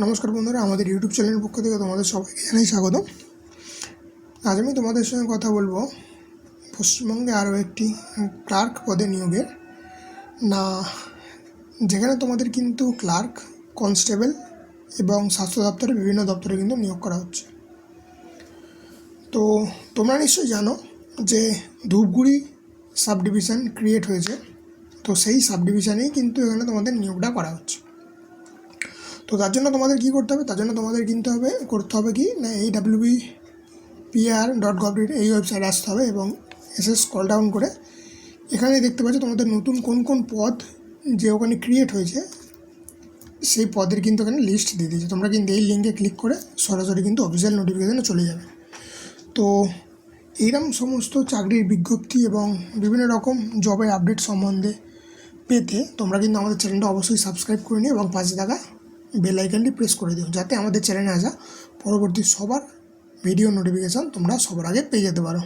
নমস্কার বন্ধুরা, আমাদের ইউটিউব চ্যানেলের পক্ষ থেকে তোমাদের সবাইকে জানাই স্বাগত আজ আমি তোমাদের সঙ্গে কথা বলব, পশ্চিমবঙ্গে আরও একটি ক্লার্ক পদে নিয়োগের। না, যেখানে তোমাদের কিন্তু ক্লার্ক, কনস্টেবল এবং স্বাস্থ্য দপ্তরে বিভিন্ন দপ্তরে কিন্তু নিয়োগ করা হচ্ছে। তো, তোমরা নিশ্চয়ই জানো যে ধূপগুড়ি সাব ডিভিশন ক্রিয়েট হয়েছে। তো সেই সাব ডিভিশনেই কিন্তু এখানে তোমাদের নিয়োগটা করা হচ্ছে। তো তার জন্য তোমাদের কী করতে হবে? তার জন্য তোমাদের কিনতে হবে, করতে হবে কি? না, এই WB PR dot gov dot এই ওয়েবসাইটে আসতে হবে এবং এসে কল ডাউন করে এখানে দেখতে পাচ্ছ তোমাদের নতুন কোন কোন পদ যে ওখানে ক্রিয়েট হয়েছে, সেই পদের কিন্তু এখানে লিস্ট দিয়ে দিয়েছে। তোমরা কিন্তু এই লিঙ্কে ক্লিক করে সরাসরি কিন্তু অফিসিয়াল নোটিফিকেশানে চলে যাবে। তো এইরকম সমস্ত চাকরির বিজ্ঞপ্তি এবং বিভিন্ন রকম জবের আপডেট সম্বন্ধে পেতে তোমরা কিন্তু আমাদের চ্যানেলটা অবশ্যই সাবস্ক্রাইব করে নিও এবং পাশে থাকা বেল আইকনটি প্রেস করে দিও, যাতে আমাদের চ্যানেলে আসা পরবর্তী সবার ভিডিও নোটিফিকেশান তোমরা সবার আগে পেয়ে যেতে পারো।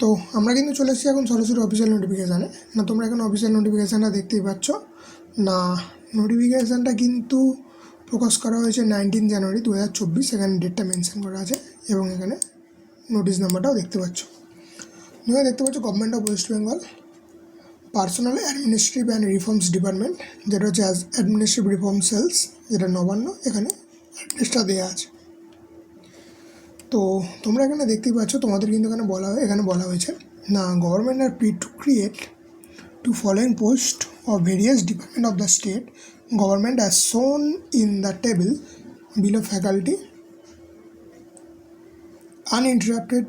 তো আমরা কিন্তু চলে এসেছি এখন সরাসরি অফিসিয়াল নোটিফিকেশানে না, তোমরা এখন অফিসিয়াল নোটিফিকেশানটা দেখতেই পাচ্ছ। না নোটিফিকেশানটা কিন্তু প্রকাশ করা হয়েছে নাইনটিন জানুয়ারি দু হাজার চব্বিশ, এখানে ডেটটা মেনশন করা আছে এবং এখানে নোটিশ নাম্বারটাও দেখতে পাচ্ছ। এখানে দেখতে পাচ্ছ government of West Bengal personnel administrative and reforms department যেটা হচ্ছে অ্যাডমিনিস্ট্রেটিভ রিফর্ম সেলস যেটা নবান্ন, এখানে অ্যাড্রেসটা দেওয়া আছে। তো তোমরা এখানে দেখতেই পাচ্ছ, তোমাদের কিন্তু এখানে বলা এখানে বলা হয়েছে, না government are P to create to following post of various department of the state government as shown in the table below faculty uninterrupted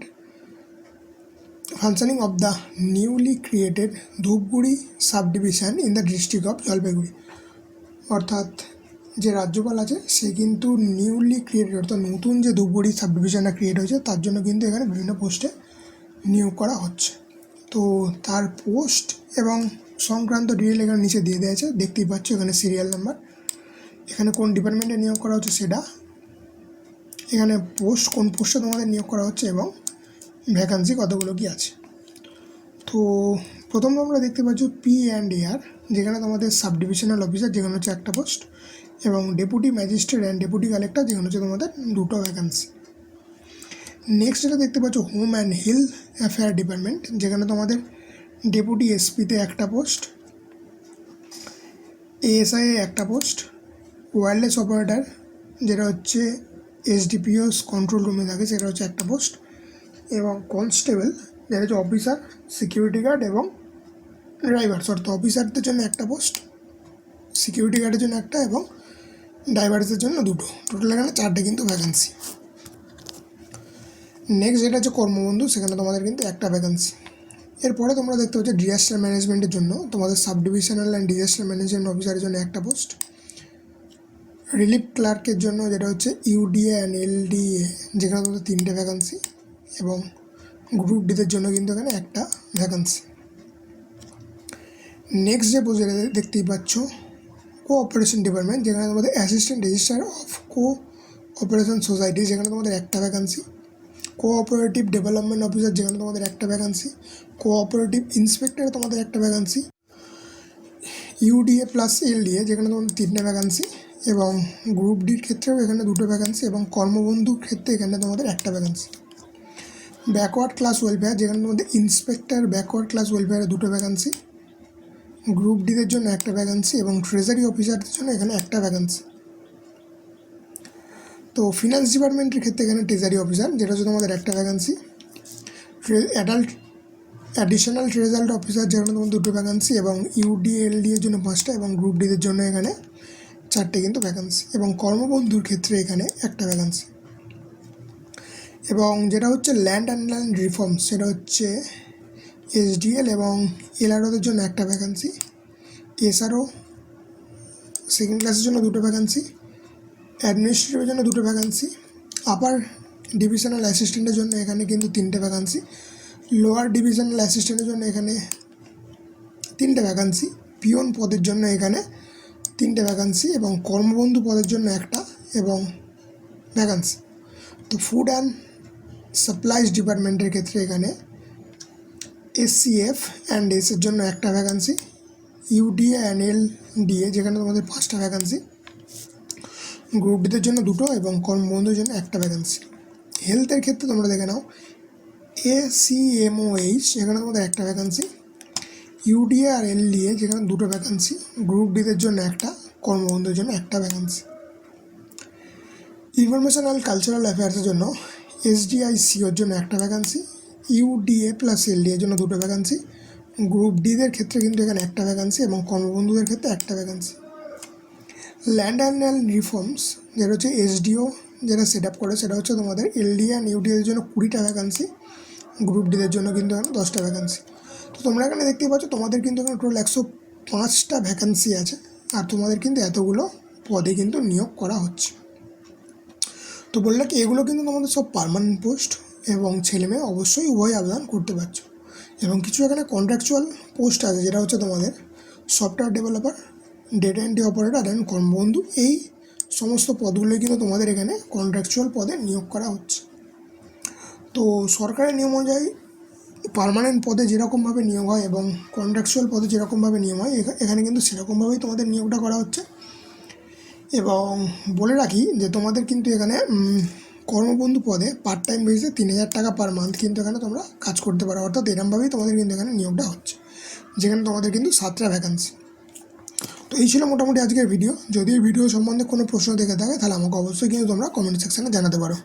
functioning of the newly created Dhupguri subdivision in the district of Jalpaiguri. অর্থাৎ যে রাজ্যপাল আছে, সে কিন্তু newly created অর্থাৎ নতুন যে Dhupguri সাবডিভিশনটা create হয়েছে, তার জন্য কিন্তু এখানে বিভিন্ন পোস্টে নিয়োগ করা হচ্ছে। তো তার পোস্ট এবং সংক্রান্ত ডিটেল এখানে নিচে দিয়ে দেওয়া আছে, দেখতেই পাচ্ছ এখানে সিরিয়াল নাম্বার এখানে কোন ডিপার্টমেন্টে নিয়োগ করা হচ্ছে সেটা, এখানে পোস্ট কোন পোস্টে তোমাদের নিয়োগ করা হচ্ছে এবং ভ্যাকান্সি কতগুলো কি আছে? তো প্রথম তোমরা দেখতে পাচ্ছ পি অ্যান্ড এআর যেখানে তোমাদের সাব ডিভিশনাল অফিসার যেখানে হচ্ছে একটা পোস্ট এবং deputy magistrate and deputy collector যেখানে হচ্ছে তোমাদের দুটো ভ্যাকান্সি নেক্সট যেটা দেখতে পাচ্ছ home and hill affair department যেখানে তোমাদের ডেপুটি এসপিতে একটা পোস্ট এএসআই একটা পোস্ট ওয়্যারলেস অপারেটার যেটা হচ্ছে এসডিপিওস কন্ট্রোল রুমে থাকে, সেটা হচ্ছে একটা পোস্ট এবং কনস্টেবল যেটা হচ্ছে অফিসার সিকিউরিটি গার্ড এবং ড্রাইভার্স অর্থাৎ অফিসারদের জন্য একটা পোস্ট সিকিউরিটি গার্ডের জন্য একটা এবং ড্রাইভার্সের জন্য দুটো। টোটাল এখানে চারটে কিন্তু ভ্যাকেন্সি নেক্সট যেটা হচ্ছে কর্মবন্ধু, সেখানে তোমাদের কিন্তু একটা ভ্যাকেন্সি এরপরে তোমরা দেখতে পাচ্ছ ডিজাস্টার ম্যানেজমেন্টের জন্য, তোমাদের sub divisional and disaster management অফিসারের জন্য একটা পোস্ট রিলিফ ক্লার্কের জন্য যেটা হচ্ছে ইউডিএ অ্যান্ড এলডিএ যেখানে তোমাদের তিনটে ভ্যাকান্সি এবং গ্রুপ ডিদের জন্য কিন্তু এখানে একটা ভ্যাকান্সি নেক্সট যে পোস্ট দেখতেই পাচ্ছ কো অপারেশন ডিপার্টমেন্ট যেখানে তোমাদের assistant registrar of cooperation society যেখানে তোমাদের একটা ভ্যাকান্সি কোঅপারেটিভ ডেভেলপমেন্ট অফিসার যেখানে তোমাদের একটা ভ্যাকান্সি কোঅপারেটিভ ইন্সপেক্টর তোমাদের একটা ভ্যাকান্সি ইউডিএ প্লাস এলডিএ যেখানে তোমাদের তিনটে ভ্যাকান্সি এবং গ্রুপ ডির ক্ষেত্রেও এখানে দুটো ভ্যাকান্সি এবং কর্মবন্ধুর ক্ষেত্রে এখানে তোমাদের একটা ভ্যাকান্সি ব্যাকওয়ার্ড ক্লাস ওয়েলফেয়ার যেখানে তোমাদের ইন্সপেক্টর ব্যাকওয়ার্ড ক্লাস ওয়েলফেয়ারে দুটো ভ্যাকান্সি গ্রুপ ডিদের জন্য একটা ভ্যাকান্সি এবং ট্রেজারি অফিসারদের জন্য এখানে একটা ভ্যাকান্সি তো ফিনান্স ডিপার্টমেন্টের ক্ষেত্রে এখানে ট্রেজারি অফিসার যেটা হচ্ছে তোমাদের একটা vacancy adult additional treasury officer যেখানে তোমার দুটো ভ্যাকান্সি এবং ইউডিএলডি এর জন্য পাঁচটা এবং গ্রুপ ডিদের জন্য এখানে চারটে কিন্তু ভ্যাকান্সি এবং কর্মবন্ধুর ক্ষেত্রে এখানে একটা ভ্যাকান্সি এবং যেটা হচ্ছে ল্যান্ড অ্যান্ড ল্যান্ড রিফর্ম সেটা হচ্ছে এসডিএল এবং এলআরওদের জন্য একটা ভ্যাকান্সি এসআরও সেকেন্ড ক্লাসের জন্য দুটো ভ্যাকান্সি অ্যাডমিনিস্ট্রেটিভের জন্য দুটো ভ্যাকান্সি আপার ডিভিশনাল অ্যাসিস্ট্যান্টের জন্য এখানে কিন্তু তিনটে ভ্যাকান্সি লোয়ার ডিভিশনাল অ্যাসিস্ট্যান্টের জন্য এখানে তিনটে ভ্যাকান্সি পিওন পদের জন্য এখানে তিনটে ভ্যাকান্সি এবং কর্মবন্ধু পদের জন্য একটা এবং ভ্যাকান্সি তো ফুড অ্যান্ড সাপ্লাইজ ডিপার্টমেন্টের ক্ষেত্রে এখানে এসসিএফ অ্যান্ড এসের জন্য একটা vacancy UDA and L DA যেখানে তোমাদের পাঁচটা ভ্যাকান্সি গ্রুপ ডিদের জন্য দুটো এবং কর্মবন্ধুর জন্য একটা ভ্যাকেন্সি হেলথের ক্ষেত্রে তোমরা দেখে নাও A C M O H এখানে তোমাদের একটা ভ্যাকেন্সি ইউডিএ আর এলডিএ যেখানে দুটো ভ্যাকেন্সি গ্রুপ ডিদের জন্য একটা কর্মবন্ধুর জন্য একটা ভ্যাকেন্সি ইনফরমেশন অ্যান্ড কালচারাল অ্যাফেয়ার্সের জন্য এসডিআইসিওর জন্য একটা ভ্যাকেন্সি ইউডিএ প্লাস এলডিএর জন্য দুটো ভ্যাকেন্সি গ্রুপ ডিদের ক্ষেত্রে কিন্তু এখানে একটা ভ্যাকেন্সি এবং কর্মবন্ধুদের ক্ষেত্রে একটা ভ্যাকেন্সি ল্যান্ড অ্যান্ড রিফর্মস যেটা হচ্ছে এসডিও যেটা সেট আপ করে, সেটা হচ্ছে তোমাদের এলডি অ্যান্ড ইউডিএর জন্য কুড়িটা ভ্যাকেন্সি গ্রুপ ডিদের জন্য কিন্তু এখানে দশটা ভ্যাকেন্সি তো তোমরা এখানে দেখতেই পাচ্ছ, তোমাদের কিন্তু এখানে টোটাল একশো পাঁচটা ভ্যাকেন্সি আছে, আর তোমাদের কিন্তু এতগুলো পদে কিন্তু নিয়োগ করা হচ্ছে। তো বললে কি, এগুলো কিন্তু তোমাদের সব পারমানেন্ট পোস্ট এবং ছেলে মেয়ে অবশ্যই উভয় আবেদন করতে পারছ। এবং কিছু এখানে কন্ট্রাকচুয়াল পোস্ট আছে যেটা হচ্ছে তোমাদের software developer data entry operator and কর্মবন্ধু এই সমস্ত পদগুলোই কিন্তু তোমাদের এখানে কন্ট্রাকচুয়াল পদে নিয়োগ করা হচ্ছে। তো সরকারের নিয়ম অনুযায়ী পারমানেন্ট পদে যেরকমভাবে নিয়োগ হয় এবং কন্ট্রাকচুয়াল পদে যেরকমভাবে নিয়ম হয় এখানে কিন্তু সেরকমভাবেই তোমাদের নিয়োগটা করা হচ্ছে। এবং বলে রাখি যে তোমাদের কিন্তু এখানে কর্মবন্ধু পদে পার্ট টাইম বেসে তিন হাজার টাকা পার মান্থ কিন্তু এখানে তোমরা কাজ করতে পারো। অর্থাৎ এরমভাবেই তোমাদের কিন্তু এখানে নিয়োগটা হচ্ছে। যেখানে তোমাদের কিন্তু সাতটা ভ্যাকান্সি তো এই ছিল মোটামুটি আজকের ভিডিও যদি ভিডিও সম্বন্ধে কোনো প্রশ্ন দেখে থাকে, তাহলে আমাকে অবশ্যই কিন্তু তোমরা কমেন্ট সেকশানে জানাতে পারো।